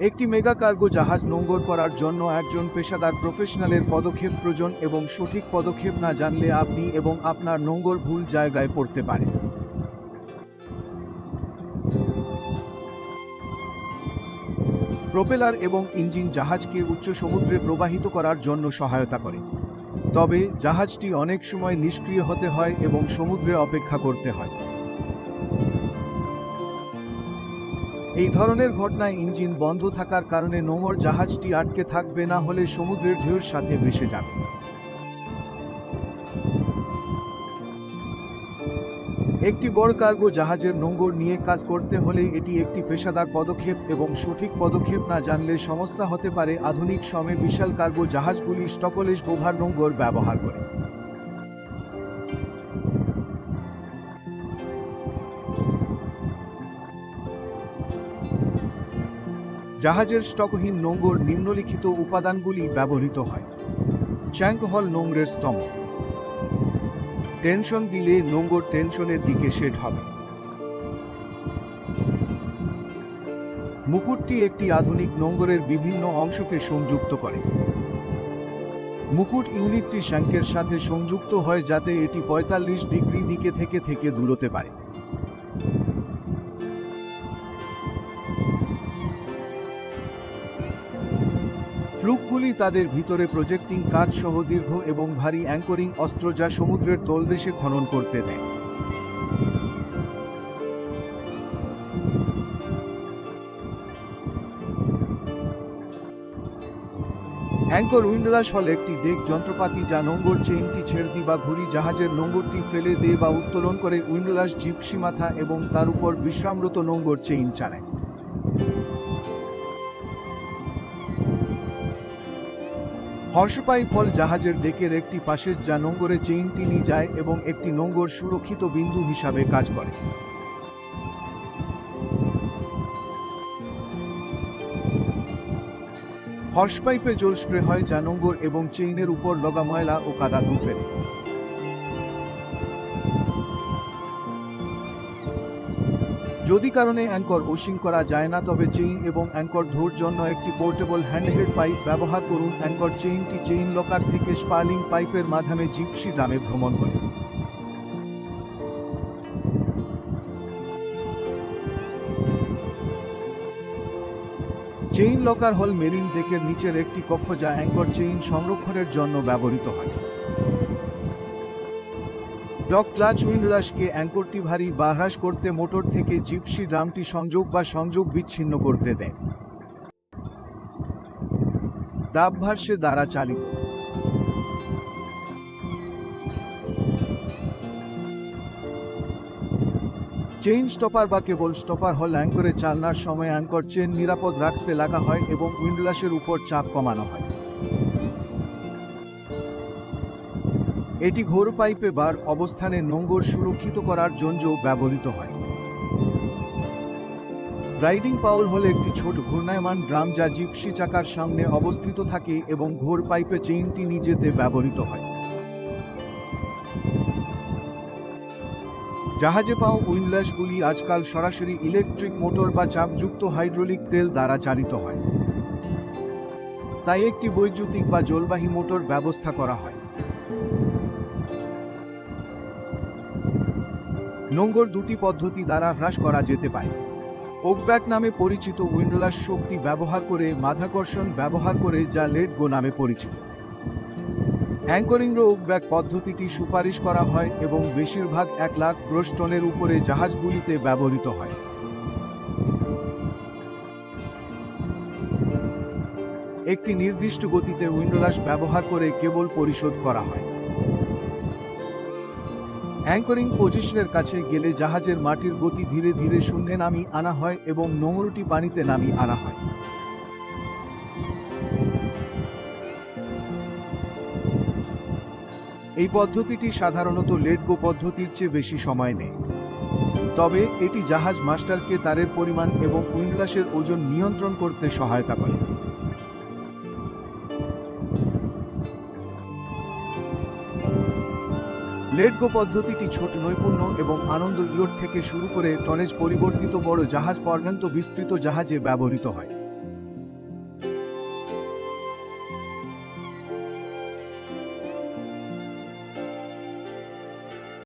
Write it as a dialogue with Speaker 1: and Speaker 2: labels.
Speaker 1: একটি mega cargo জাহাজ নোঙ্গর করার জন্য একজন পেশাদার প্রফেশনালের পদক্ষেপ প্রয়োজন এবং সঠিক পদক্ষেপ না জানলে আপনি এবং আপনার নোঙ্গর ভুল জায়গায় পড়তে পারে। প্রোপেলার এবং ইঞ্জিন জাহাজকে উচ্চ সমুদ্রে প্রবাহিত করার জন্য সহায়তা করে। তবে জাহাজটি অনেক সময় নিষ্ক্রিয় হতে হয় এবং সমুদ্রে অপেক্ষা করতে হয়। এই ধরনের ঘটনায় ইঞ্জিন বন্ধ থাকার কারণে নোঙর জাহাজটি আটকে থাকবে না হলে সমুদ্রের ঢেউর সাথে ভেসে যাবে। একটি বড় কার্গো জাহাজের নোঙ্গর নিয়ে কাজ করতে হলে এটি একটি পেশাদার পদক্ষেপ এবং সঠিক পদক্ষেপ না জানলে সমস্যা হতে পারে। আধুনিক সময়ে বিশাল কার্গো জাহাজগুলি স্টকলেশ বোভার নোঙ্গর ব্যবহার করে। জাহাজের স্টকহীন নোঙ্গর নিম্নলিখিত উপাদানগুলি ব্যবহৃত হয়। চ্যাঙ্ক হল নোংরের স্তম্ভ। টেনশন দিলে নোঙ্গর টেনশনের দিকে সেট হবে। মুকুটটি একটি আধুনিক নোঙ্গরের বিভিন্ন অংশকে সংযুক্ত করে। মুকুট ইউনিটটি শ্যাঙ্কের সাথে সংযুক্ত হয় যাতে এটি পঁয়তাল্লিশ ডিগ্রি দিকে থেকে থেকে দূরতে পারে। ফ্লুকগুলি তাদের ভিতরে প্রজেক্টিং কাজ সহ দীর্ঘ এবং ভারী অ্যাঙ্করিং অস্ত্র যা সমুদ্রের তলদেশে খনন করতে দেয়। অ্যাঙ্কর উইন্ডলাস হল একটি ডেক যন্ত্রপাতি যা নোঙ্গর চেইনটি ছেড়ে দি বা ঘুরি জাহাজের নোঙ্গরটি ফেলে দে বা উত্তোলন করে উইন্ডলাস জিপসি মাথা এবং তার উপর বিশ্রামরত নোঙ্গর চেইন চালায়। হর্ষপাই ফল জাহাজের ডেকের একটি পাশের যা নোঙ্গরে চেইন নিয়ে যায় এবং একটি নোঙ্গর সুরক্ষিত বিন্দু হিসাবে কাজ করে। হর্ষপাইপে জল স্প্রে হয় যা নোঙ্গর এবং চেইনের উপর লগা ময়লা ও কাদা দু ফেলে। যদি কারণে অ্যাঙ্কর ওশিং করা যায় না, তবে চেইন এবং অ্যাঙ্কর ধোর জন্য একটি পোর্টেবল হ্যান্ডহেড পাইপ ব্যবহার করুন। অ্যাঙ্কর চেইনটি চেইন লকার থেকে স্পার্লিং পাইপের মাধ্যমে জিপসি গ্রামে ভ্রমণ করে। চেইন লকার হল মেরিন ডেকের নিচের একটি কক্ষ যা অ্যাঙ্কর চেইন সংরক্ষণের জন্য ব্যবহৃত হয়। ডক ক্লাচ উইন্ডলাসকে অ্যাঙ্করটি ভারী বা হ্রাস করতে মোটর থেকে জিপসি ড্রামটি সংযোগ বা সংযোগ বিচ্ছিন্ন করতে দেয়। দাবভার্সে দ্বারা চালিত। চেইন স্টপার বা কেবল স্টপার হল অ্যাঙ্করে চালনার সময় অ্যাঙ্কর চেন নিরাপদ রাখতে লাগা হয় এবং উইন্ডলাসের উপর চাপ কমানো হয়। এটি ঘোর পাইপে বার অবস্থানে নোঙ্গর সুরক্ষিত করার জন্য ব্যবহৃত হয়। রাইডিং পাউল হল একটি ছোট ঘূর্ণায়মান ড্রাম যা জিপসি চাকার সামনে অবস্থিত থাকে এবং ঘোর পাইপে চেইনটি নিজেতে ব্যবহৃত হয়। জাহাজে পাও উইন্ডলাসগুলি আজকাল সরাসরি ইলেকট্রিক মোটর বা চাপযুক্ত হাইড্রোলিক তেল দ্বারা চালিত হয়। তাই একটি বৈদ্যুতিক বা জলবাহী মোটর ব্যবস্থা করা হয়। নোঙ্গর দুটি পদ্ধতি দ্বারা হ্রাস করা যেতে পারে। ওকব্যাক নামে পরিচিত উইন্ডলাস শক্তি ব্যবহার করে মাধ্যাকর্ষণ ব্যবহার করে যা লেট গো নামে পরিচিত। অ্যাঙ্করিং ওকব্যাক পদ্ধতিটি সুপারিশ করা হয় এবং বেশিরভাগ এক লাখ টনের উপরে জাহাজগুলিতে ব্যবহৃত হয়। একটি নির্দিষ্ট গতিতে উইন্ডোলাস ব্যবহার করে কেবল পরিশোধ করা হয়। অ্যাঙ্করিং পজিশনের কাছে গেলে জাহাজের মাটির গতি ধীরে ধীরে শূন্যে নামি আনা হয় এবং নোংরটি পানিতে নামি আনা হয়। এই পদ্ধতিটি সাধারণত লেট গো পদ্ধতির চেয়ে বেশি সময় নেয়। তবে এটি জাহাজ মাস্টারকে তারের পরিমাণ এবং উইন্ডলাসের ওজন নিয়ন্ত্রণ করতে সহায়তা করে। লেট গো পদ্ধতিটি ছোট নৈপুণ্য এবং আনন্দ ইয়ট থেকে শুরু করে টনেজ পরিবর্তিত বড় জাহাজ পর্যন্ত বিস্তৃত জাহাজে ব্যবহৃত হয়।